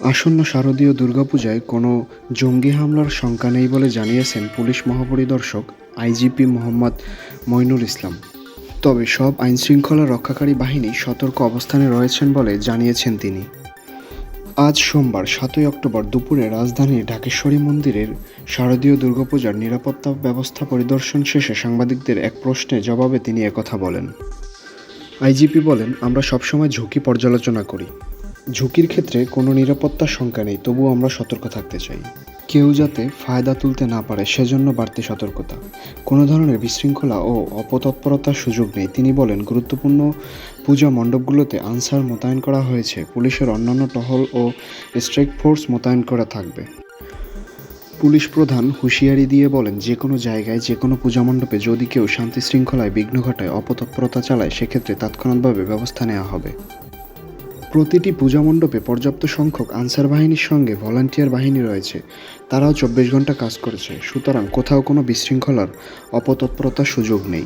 আসন্ন শারদীয় দুর্গাপূজায় কোনো জঙ্গি হামলার শঙ্কা নেই বলে জানিয়েছেন পুলিশ মহাপরিদর্শক আইজিপি মোহাম্মদ মইনুল ইসলাম। তবে সব আইনশৃঙ্খলা রক্ষাকারী বাহিনী সতর্ক অবস্থানে রয়েছেন বলে জানিয়েছেন তিনি। আজ সোমবার সাতই অক্টোবর দুপুরে রাজধানীর ঢাকেশ্বরী মন্দিরের শারদীয় দুর্গাপূজার নিরাপত্তা ব্যবস্থা পরিদর্শন শেষে সাংবাদিকদের এক প্রশ্নে জবাবে তিনি একথা বলেন। আইজিপি বলেন, আমরা সবসময় ঝুঁকি পর্যালোচনা করি। ঝুঁকির ক্ষেত্রে কোনো নিরাপত্তার শঙ্কা নেই তবুও আমরা সতর্ক থাকতে চাই। কেউ যাতে ফায়দা তুলতে না পারে, সেজন্য বাড়তি সতর্কতা। কোনো ধরনের বিশৃঙ্খলা ও অপতৎপরতার সুযোগ নেই। তিনি বলেন, গুরুত্বপূর্ণ পূজা মণ্ডপগুলোতে আনসার মোতায়েন করা হয়েছে। পুলিশের অন্যান্য টহল ও স্ট্রাইক ফোর্স মোতায়েন করা থাকবে। পুলিশ প্রধান হুঁশিয়ারি দিয়ে বলেন যে কোনো জায়গায় যে কোনো পূজা মণ্ডপে যদি কেউ শান্তি শৃঙ্খলায় বিঘ্ন ঘটায়, অপতৎপরতা চালায়, সেক্ষেত্রে তাৎক্ষণিকভাবে ব্যবস্থা নেওয়া হবে। প্রতিটি পূজা মণ্ডপে পর্যাপ্ত সংখ্যক আনসার বাহিনীর সঙ্গে ভলান্টিয়ার বাহিনী রয়েছে। তারাও চব্বিশ ঘণ্টা কাজ করেছে। সুতরাং কোথাও কোনো বিশৃঙ্খলার অপতৎপরতার সুযোগ নেই।